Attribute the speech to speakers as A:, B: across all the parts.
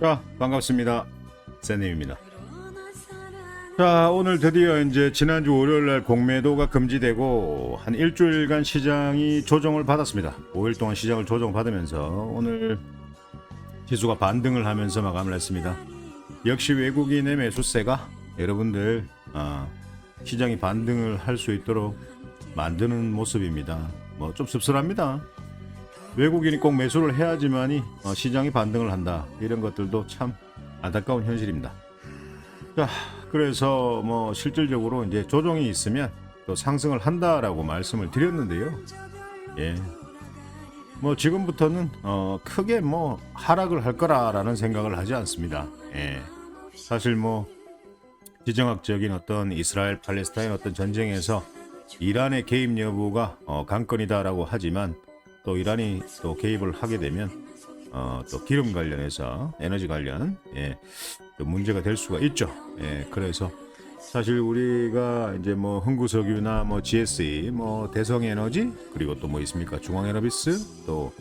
A: 자, 반갑습니다. 샌님입니다. 자, 오늘 드디어 이제 지난주 월요일 날 공매도가 금지되고 한 일주일간 시장이 조정을 받았습니다. 5일 동안 시장을 조정받으면서 오늘 지수가 반등을 하면서 마감을 했습니다. 역시 외국인의 매수세가 여러분들 아, 시장이 반등을 할 수 있도록 만드는 모습입니다. 뭐 좀 씁쓸합니다. 외국인이 꼭 매수를 해야지만이 어, 시장이 반등을 한다. 이런 것들도 참 안타까운 현실입니다. 자, 그래서 뭐 실질적으로 이제 조정이 있으면 또 상승을 한다라고 말씀을 드렸는데요. 예. 뭐 지금부터는 어 크게 뭐 하락을 할 거라라는 생각을 하지 않습니다. 예. 사실 뭐 지정학적인 어떤 이스라엘 팔레스타인 어떤 전쟁에서 이란의 개입 여부가 어 관건이다라고 하지만 또 이란이 또 개입을 하게 되면 어, 또 기름 관련해서 에너지 관련 예, 또 문제가 될 수가 있죠. 예, 그래서 사실 우리가 이제 뭐 흥구석유나 뭐 GSE, 뭐 대성에너지 그리고 또 뭐 있습니까? 중앙에너비스 또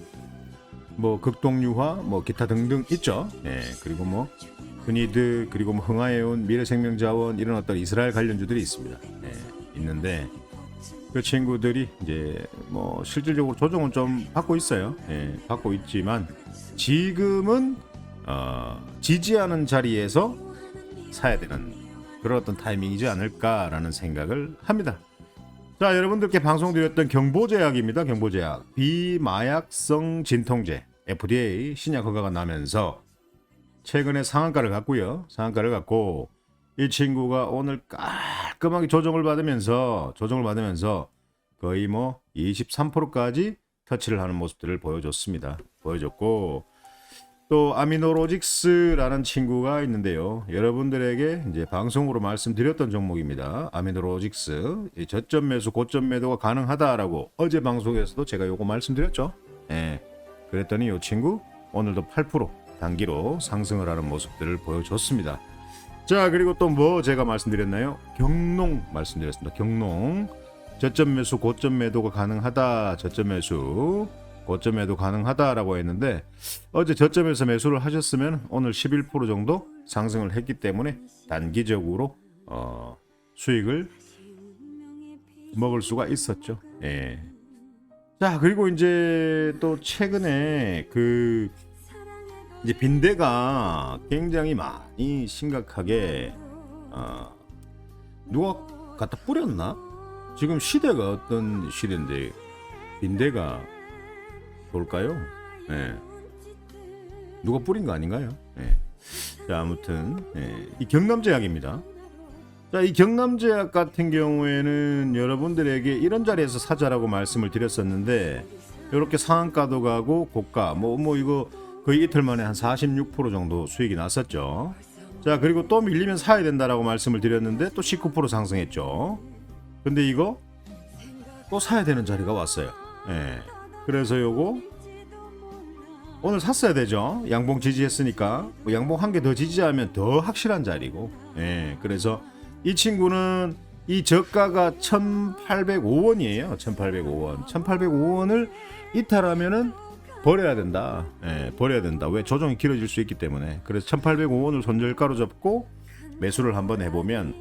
A: 뭐 극동유화 뭐 기타 등등 있죠. 예, 그리고 뭐 흔히들 그리고 뭐 흥하해온 미래생명자원 이런 어떤 이스라엘 관련주들이 있습니다. 예, 있는데 그 친구들이 이제 뭐 실질적으로 조정은 좀 받고 있어요. 예, 받고 있지만 지금은 어, 지지하는 자리에서 사야 되는 그런 어떤 타이밍이지 않을까라는 생각을 합니다. 자, 여러분들께 방송드렸던 경보제약입니다. 경보제약 비마약성 진통제 FDA 신약 허가가 나면서 최근에 상한가를 갔고요. 상한가를 갔고 이 친구가 오늘 깔끔하게 조정을 받으면서 조정을 받으면서 거의 뭐 23%까지 터치를 하는 모습들을 보여줬습니다. 보여줬고 또 아미노로직스라는 친구가 있는데요. 여러분들에게 이제 방송으로 말씀드렸던 종목입니다. 아미노로직스 이 저점 매수 고점 매도가 가능하다라고 어제 방송에서도 제가 요거 말씀드렸죠. 예. 그랬더니 이 친구 오늘도 8% 단기로 상승을 하는 모습들을 보여줬습니다. 자 그리고 또 뭐 제가 말씀드렸나요? 경농 말씀드렸습니다. 경농 저점 매수 고점 매도가 가능하다. 저점 매수 고점 매도 가능하다라고 했는데 어제 저점에서 매수를 하셨으면 오늘 11% 정도 상승을 했기 때문에 단기적으로 어, 수익을 먹을 수가 있었죠. 예. 자 그리고 이제 또 최근에 그 이제 빈대가 굉장히 많이 심각하게 어, 누가 갖다 뿌렸나? 지금 시대가 어떤 시대인데 빈대가 볼까요? 예. 누가 뿌린 거 아닌가요? 예. 자 아무튼 예. 이 경남제약입니다. 자, 이 경남제약 같은 경우에는 여러분들에게 이런 자리에서 사자라고 말씀을 드렸었는데 이렇게 상한가도 가고 고가 뭐뭐 이거 거의 이틀 만에 한 46% 정도 수익이 났었죠. 자, 그리고 또 밀리면 사야 된다라고 말씀을 드렸는데 또 19% 상승했죠. 근데 이거 또 사야 되는 자리가 왔어요. 예. 그래서 요거 오늘 샀어야 되죠. 양봉 지지했으니까 뭐 양봉 한 개 더 지지하면 더 확실한 자리고. 예. 그래서 이 친구는 이 저가가 1,805원이에요. 1,805원. 1,805원을 이탈하면은 버려야 된다. 예, 버려야 된다. 왜 조정이 길어질 수 있기 때문에. 그래서 1,805원을 손절가로 잡고 매수를 한번 해보면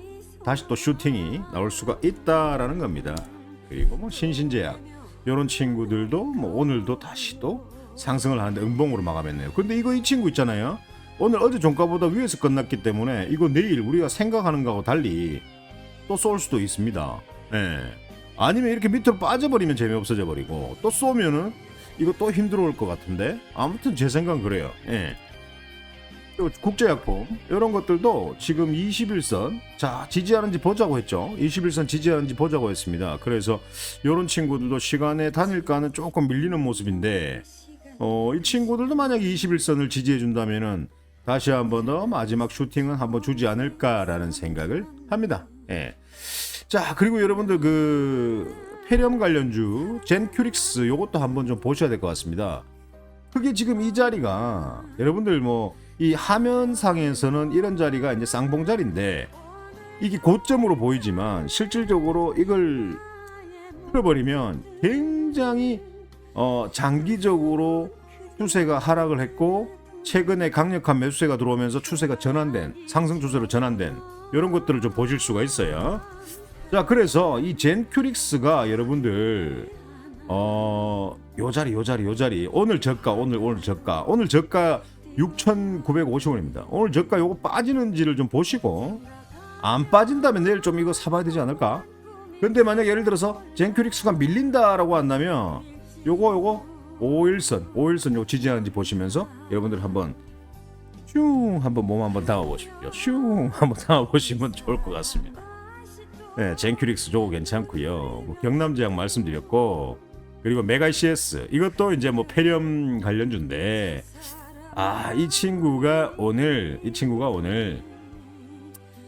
A: 다시 또 슈팅이 나올 수가 있다라는 겁니다. 그리고 뭐 신신제약 이런 친구들도 뭐 오늘도 다시 또 상승을 하는데 음봉으로 마감했네요. 근데 이거 이 친구 있잖아요. 오늘 어제 종가보다 위에서 끝났기 때문에 이거 내일 우리가 생각하는 거하고 달리 또 쏠 수도 있습니다. 예. 아니면 이렇게 밑으로 빠져버리면 재미없어져 버리고 또 쏘면은 이거 또 힘들어올 것 같은데 아무튼 제 생각 은 그래요. 예. 또 국제약품 이런 것들도 지금 21선 자 지지하는지 보자고 했죠 21선 지지하는지 보자고 했습니다 그래서 이런 친구들도 시간의 단일가는 조금 밀리는 모습인데 어, 이 친구들도 만약에 21선을 지지해 준다면은 다시 한 번 더 마지막 슈팅은 한번 주지 않을까라는 생각을 합니다 예. 자 그리고 여러분들 그 페렴 관련주 젠큐릭스 요것도 한번 좀 보셔야 될 것 같습니다 그게 지금 이 자리가 여러분들 뭐 이 화면상에서는 이런 자리가 이제 쌍봉 자리인데 이게 고점으로 보이지만 실질적으로 이걸 풀어버리면 굉장히 어 장기적으로 추세가 하락을 했고 최근에 강력한 매수세가 들어오면서 추세가 전환된 상승 추세로 전환된 이런 것들을 좀 보실 수가 있어요. 자, 그래서 이 젠큐릭스가 여러분들 어, 요 자리 요 자리 요 자리 오늘 저가 오늘 오늘 저가 오늘 저가 6,950원입니다. 오늘 저가 요거 빠지는지를 좀 보시고 안 빠진다면 내일 좀 이거 사봐야 되지 않을까? 근데 만약 예를 들어서 젠큐릭스가 밀린다라고 한다면 요거 요거 5일선 5일선 요 지지하는지 보시면서 여러분들 한번 슝 한번 몸 한번 담아 보십시오. 슝 한번 담아 보시면 좋을 것 같습니다. 네, 젠큐릭스 저거 괜찮고요. 뭐 경남 제약 말씀드렸고 그리고 메가 CS 이것도 이제 뭐 폐렴 관련주인데 아 이 친구가 오늘 이 친구가 오늘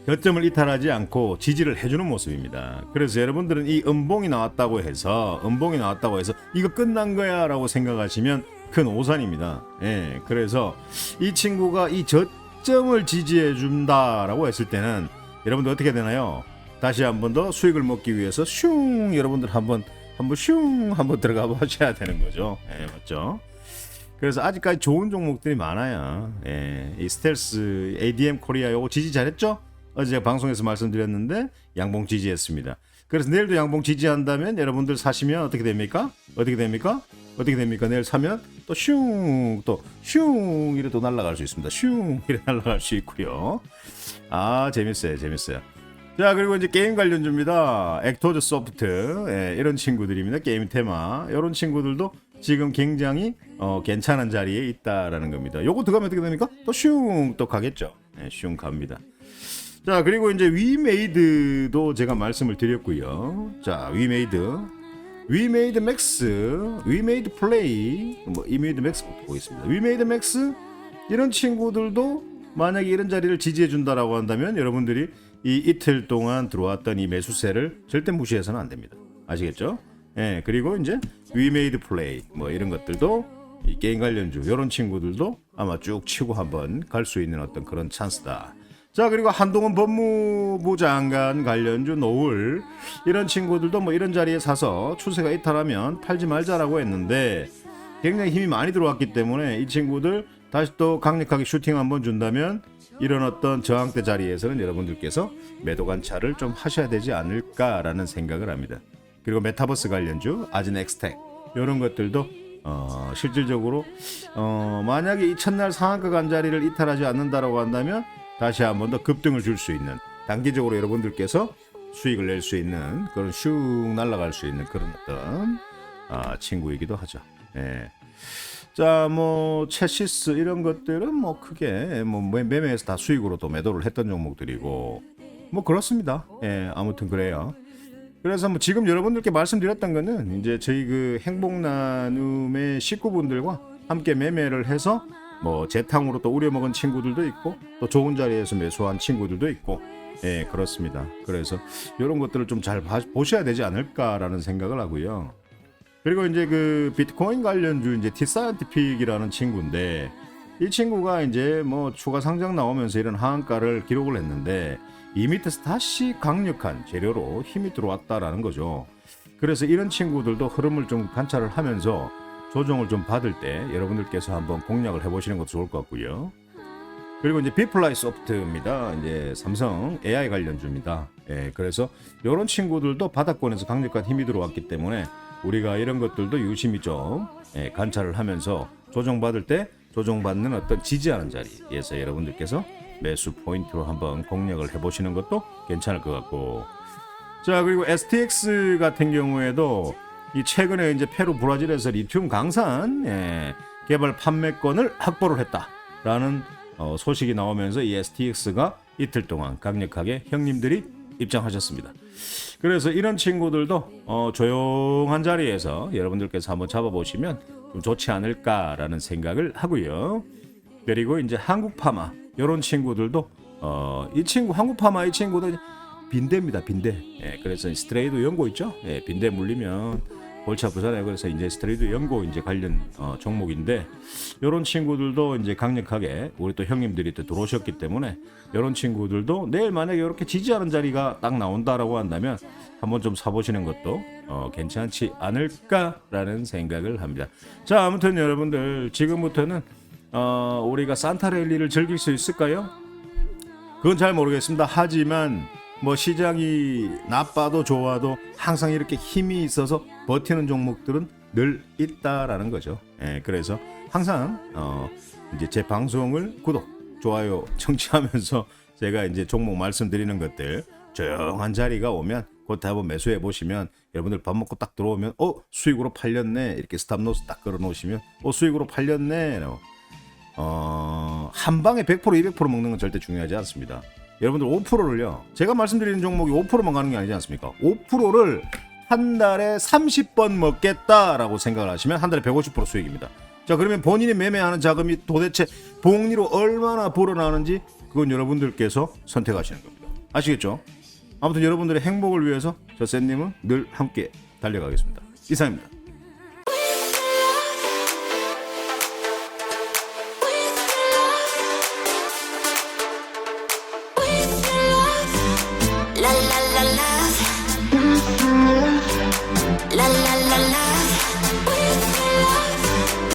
A: 저점을 이탈하지 않고 지지를 해주는 모습입니다. 그래서 여러분들은 이 음봉이 나왔다고 해서 음봉이 나왔다고 해서 이거 끝난 거야라고 생각하시면 큰 오산입니다. 예, 그래서 이 친구가 이 저점을 지지해 준다라고 했을 때는 여러분들 어떻게 되나요? 다시 한 번 더 수익을 먹기 위해서 슝 여러분들 한번 한번 슝 한번 들어가 보셔야 되는 거죠. 예, 맞죠? 그래서 아직까지 좋은 종목들이 많아요. 예, 이 스텔스 ADM 코리아 요거 지지 잘했죠? 어제 제가 방송에서 말씀드렸는데 양봉 지지했습니다. 그래서 내일도 양봉 지지한다면 여러분들 사시면 어떻게 됩니까? 어떻게 됩니까? 어떻게 됩니까? 내일 사면 또 슝, 또 슝, 이래 또 날아갈 수 있습니다. 슝, 이래 날아갈 수 있고요. 아, 재밌어요. 재밌어요. 자, 그리고 이제 게임 관련주입니다. 액토즈 소프트, 예, 이런 친구들입니다. 게임 테마. 이런 친구들도 지금 굉장히 어, 괜찮은 자리에 있다라는 겁니다. 요거 들어가면 어떻게 됩니까? 또 슝, 또 가겠죠. 예, 슝 갑니다. 자 그리고 이제 위메이드도 제가 말씀을 드렸고요. 자 위메이드, 위메이드 맥스, 위메이드 플레이, 뭐 위메이드 맥스 보겠습니다. 위메이드 맥스 이런 친구들도 만약에 이런 자리를 지지해 준다라고 한다면 여러분들이 이 이틀 동안 들어왔던 이 매수세를 절대 무시해서는 안 됩니다. 아시겠죠? 예 그리고 이제 위메이드 플레이 뭐 이런 것들도 이 게임 관련주 이런 친구들도 아마 쭉 치고 한번 갈 수 있는 어떤 그런 찬스다. 자 그리고 한동훈 법무부 장관 관련주 노을 이런 친구들도 뭐 이런 자리에 사서 추세가 이탈하면 팔지 말자라고 했는데 굉장히 힘이 많이 들어왔기 때문에 이 친구들 다시 또 강력하게 슈팅 한번 준다면 이런 어떤 저항대 자리에서는 여러분들께서 매도 관찰을 좀 하셔야 되지 않을까라는 생각을 합니다. 그리고 메타버스 관련주 아즈넥스텍 이런 것들도 어, 실질적으로 어, 만약에 이 첫날 상한가 간 자리를 이탈하지 않는다라고 한다면 다시 한번 더 급등을 줄 수 있는 단기적으로 여러분들께서 수익을 낼 수 있는 그런 슉 날아갈 수 있는 그런 어떤 아, 친구이기도 하죠. 예. 자, 뭐 체시스 이런 것들은 뭐 크게 뭐 매- 매매해서 다 수익으로 또 매도를 했던 종목들이고 뭐 그렇습니다. 예, 아무튼 그래요. 그래서 뭐 지금 여러분들께 말씀드렸던 거는 이제 저희 그 행복 나눔의 식구분들과 함께 매매를 해서 뭐 재탕으로 또 우려먹은 친구들도 있고 또 좋은 자리에서 매수한 친구들도 있고 예 그렇습니다. 그래서 이런 것들을 좀 잘 보셔야 되지 않을까라는 생각을 하고요. 그리고 이제 그 비트코인 관련주 이제 티사이언티픽이라는 친구인데 이 친구가 이제 뭐 추가 상장 나오면서 이런 하한가를 기록을 했는데 이 밑에서 다시 강력한 재료로 힘이 들어왔다라는 거죠. 그래서 이런 친구들도 흐름을 좀 관찰을 하면서 조정을 좀 받을 때 여러분들께서 한번 공략을 해보시는 것도 좋을 것 같고요. 그리고 이제 비플라이 소프트입니다. 이제 삼성 AI 관련주입니다. 예, 그래서 이런 친구들도 바닥권에서 강력한 힘이 들어왔기 때문에 우리가 이런 것들도 유심히 좀 예, 관찰을 하면서 조정받을 때 조정받는 어떤 지지하는 자리에서 여러분들께서 매수 포인트로 한번 공략을 해보시는 것도 괜찮을 것 같고. 자 그리고 STX 같은 경우에도 이 최근에 이제 페루 브라질에서 리튬 강산 예, 개발 판매권을 확보를 했다라는 어, 소식이 나오면서 이 STX가 이틀 동안 강력하게 형님들이 입장하셨습니다. 그래서 이런 친구들도 어, 조용한 자리에서 여러분들께서 한번 잡아보시면 좀 좋지 않을까라는 생각을 하고요. 그리고 이제 한국 파마 이런 친구들도 어, 이 친구 한국 파마 이 친구도 빈대입니다 빈대. 예, 그래서 스트레이드 연고 있죠. 예, 빈대 물리면 골치 아프잖아요. 그래서 이제 스트레이드 연고 이제 관련 어, 종목인데 이런 친구들도 이제 강력하게 우리 또 형님들이 또 들어오셨기 때문에 이런 친구들도 내일 만약에 이렇게 지지하는 자리가 딱 나온다라고 한다면 한번 좀 사보시는 것도 어, 괜찮지 않을까라는 생각을 합니다. 자 아무튼 여러분들 지금부터는 어, 우리가 산타랠리를 즐길 수 있을까요? 그건 잘 모르겠습니다. 하지만 뭐 시장이 나빠도 좋아도 항상 이렇게 힘이 있어서 버티는 종목들은 늘 있다라는 거죠. 예, 그래서 항상 어, 이제 제 방송을 구독, 좋아요, 청취하면서 제가 이제 종목 말씀드리는 것들 조용한 자리가 오면 그때 한번 매수해 보시면 여러분들 밥 먹고 딱 들어오면 어 수익으로 팔렸네 이렇게 스탑로스 딱 걸어 놓으시면 어 수익으로 팔렸네 어, 한 방에 100% 200% 먹는 건 절대 중요하지 않습니다. 여러분들 5%를요. 제가 말씀드리는 종목이 5%만 가는 게 아니지 않습니까? 5%를 한 달에 30번 먹겠다라고 생각을 하시면 한 달에 150% 수익입니다. 자, 그러면 본인이 매매하는 자금이 도대체 복리로 얼마나 불어나는지 그건 여러분들께서 선택하시는 겁니다. 아시겠죠? 아무튼 여러분들의 행복을 위해서 저 쌤님은 늘 함께 달려가겠습니다. 이상입니다.